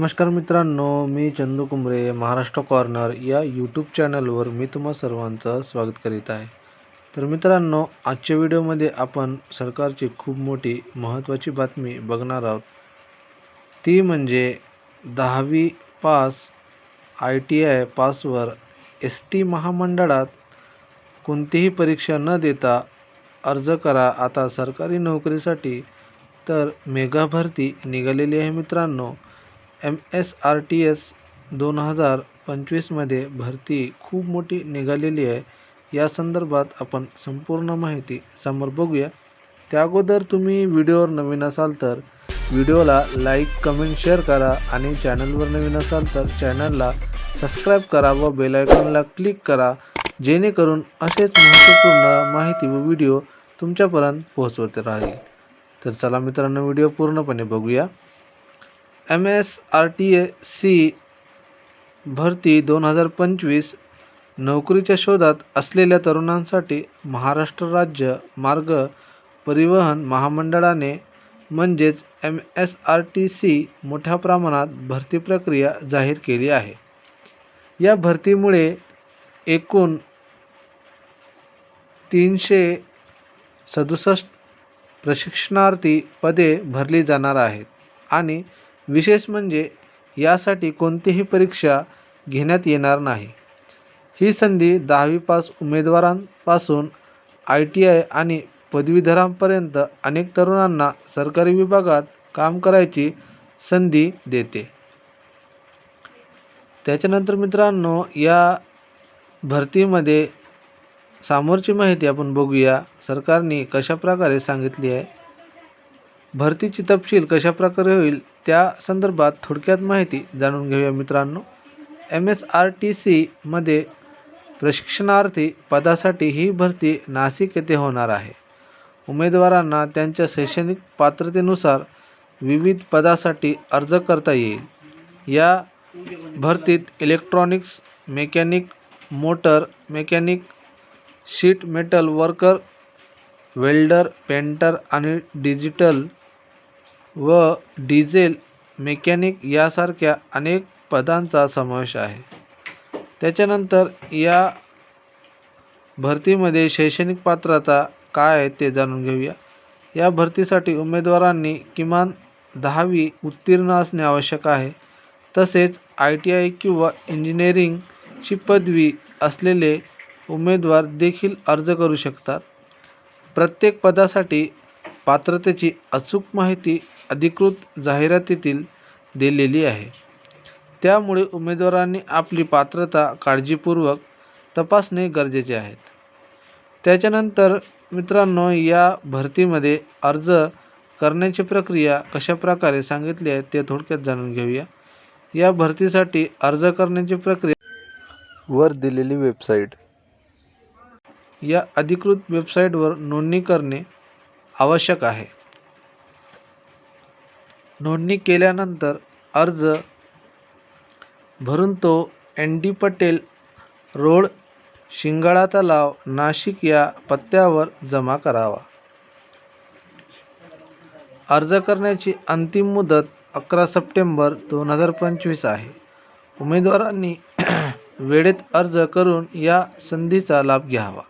नमस्कार मित्रांनो मी चंदू कुंबरे महाराष्ट्र कॉर्नर या यूट्यूब चॅनलवर मी तुम्हा सर्वांचं स्वागत करीत आहे. तर मित्रांनो आजच्या व्हिडिओमध्ये आपण सरकारची खूप मोठी महत्त्वाची बातमी बघणार आहोत. ती म्हणजे दहावी पास आय टी आय पासवर एस टी महामंडळात कोणतीही परीक्षा न देता अर्ज करा. आता सरकारी नोकरीसाठी तर मेगा भरती निघालेली आहे मित्रांनो. M S R T S दोन हजार पंचवीसमध्ये भरती खूप मोठी निघालेली आहे. या संदर्भात आपण संपूर्ण माहिती समोर बघूया. त्या अगोदर तुम्ही व्हिडिओवर नवीन असाल तर व्हिडिओला लाईक कमेंट शेअर करा आणि चॅनलवर नवीन असाल तर चॅनलला सबस्क्राईब करा व बेलायकॉनला क्लिक करा जेणेकरून असेच महत्त्वपूर्ण माहिती व व्हिडिओ तुमच्यापर्यंत पोहोचवत राहील. तर चला मित्रांनो व्हिडिओ पूर्णपणे बघूया. M S R T A C भरती दोन हजार पंचवीस नोकरीच्या शोधात असलेल्या तरुणांसाठी महाराष्ट्र राज्य मार्ग परिवहन महामंडळाने म्हणजेच M S R T C मोठ्या प्रमाणात भरती प्रक्रिया जाहीर केली आहे. या भरतीमुळे एकूण तीनशे सदुसष्ट प्रशिक्षणार्थी पदे भरली जाणार आहेत आणि विशेष म्हणजे यासाठी कोणतीही परीक्षा घेण्यात येणार नाही. ही संधी दहावी पास उमेदवारांपासून आय टी आय आणि पदवीधरांपर्यंत अनेक तरुणांना सरकारी विभागात काम करायची संधी देते. त्याच्यानंतर मित्रांनो या भरतीमध्ये सामोरची माहिती आपण बघूया. सरकारने कशाप्रकारे सांगितली आहे? भरतीची तपशील कशाप्रकारे होईल त्या संदर्भात थोडक्यात माहिती जाणून घेऊया मित्रांनो. एम एस आर टी सीमध्ये प्रशिक्षणार्थी पदासाठी ही भरती नाशिक येथे होणार आहे. उमेदवारांना त्यांच्या शैक्षणिक पात्रतेनुसार विविध पदासाठी अर्ज करता येईल. या भरतीत electronics mechanic motor mechanic sheet metal worker welder painter आणि डिजिटल व डिझेल मेकॅनिक यासारख्या अनेक पदांचा समावेश आहे. त्याच्यानंतर या भरतीमध्ये शैक्षणिक पात्रता काय आहे ते जाणून घेऊया. या भरतीसाठी उमेदवारांनी किमान दहावी उत्तीर्ण असणे आवश्यक आहे. तसेच आय टी आय किंवा इंजिनिअरिंगची पदवी असलेले उमेदवार देखील अर्ज करू शकतात. प्रत्येक पदासाठी पात्रतेची अचूक माहिती अधिकृत जाहिरातीतील दिलेली आहे. त्यामुळे उमेदवारांनी आपली पात्रता काळजीपूर्वक तपासणे गरजेचे आहे. त्याच्यानंतर मित्रांनो या भरतीमध्ये अर्ज करण्याची प्रक्रिया कशाप्रकारे सांगितली आहे ते थोडक्यात जाणून घेऊया. या भरतीसाठी अर्ज करण्याची प्रक्रिया वर दिलेली वेबसाईट. या अधिकृत वेबसाईटवर नोंदणी करणे आवश्यक आहे. नोंदणी केल्यानंतर अर्ज भरून तो N D Patel road Shingala तलाव नाशिक या पत्त्यावर जमा करावा. अर्ज करण्याची अंतिम मुदत अकरा सप्टेंबर दोन हजार पंचवीस आहे. उमेदवारांनी वेळेत अर्ज करून या संधीचा लाभ घ्यावा.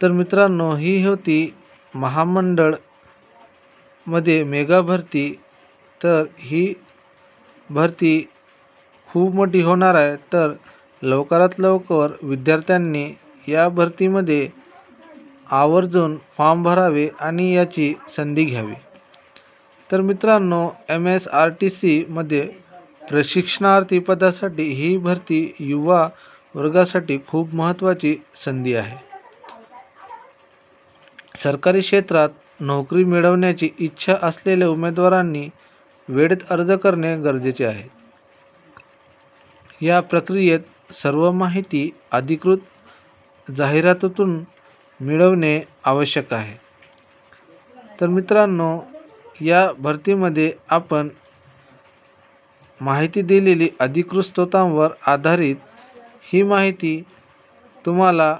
तर मित्रांनो ही होती महामंडळमध्ये मेगा भरती. तर ही भरती खूप मोठी होणार आहे. तर लवकरात लवकर विद्यार्थ्यांनी या भरतीमध्ये आवर्जून फॉर्म भरावे आणि याची संधी घ्यावी. तर मित्रांनो एम एस आर टी सीमध्ये प्रशिक्षणार्थी पदासाठी ही भरती युवा वर्गासाठी खूप महत्त्वाची संधी आहे. सरकारी क्षेत्रात नोकरी मिळवण्याची इच्छा असलेल्या उमेदवारांनी वेळेत अर्ज करणे गरजेचे आहे. या प्रक्रियेत सर्व माहिती अधिकृत जाहिरातीतून मिळवणे आवश्यक आहे. तर मित्रांनो या भरतीमध्ये आपण माहिती दिलेली अधिकृत स्रोतांवर आधारित ही माहिती तुम्हाला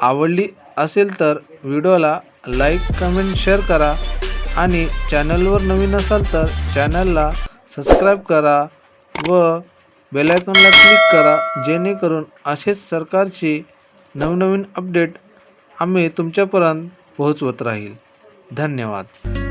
आवडली असेल तर व्हिडिओला लाईक कमेंट शेअर करा आणि चॅनलवर नवीन असाल तर चॅनलला सबस्क्राईब करा व बेलायकॉनला क्लिक करा जेणेकरून असेच सरकारची नवनवीन अपडेट आम्ही तुमच्यापर्यंत पोहोचवत राहील. धन्यवाद.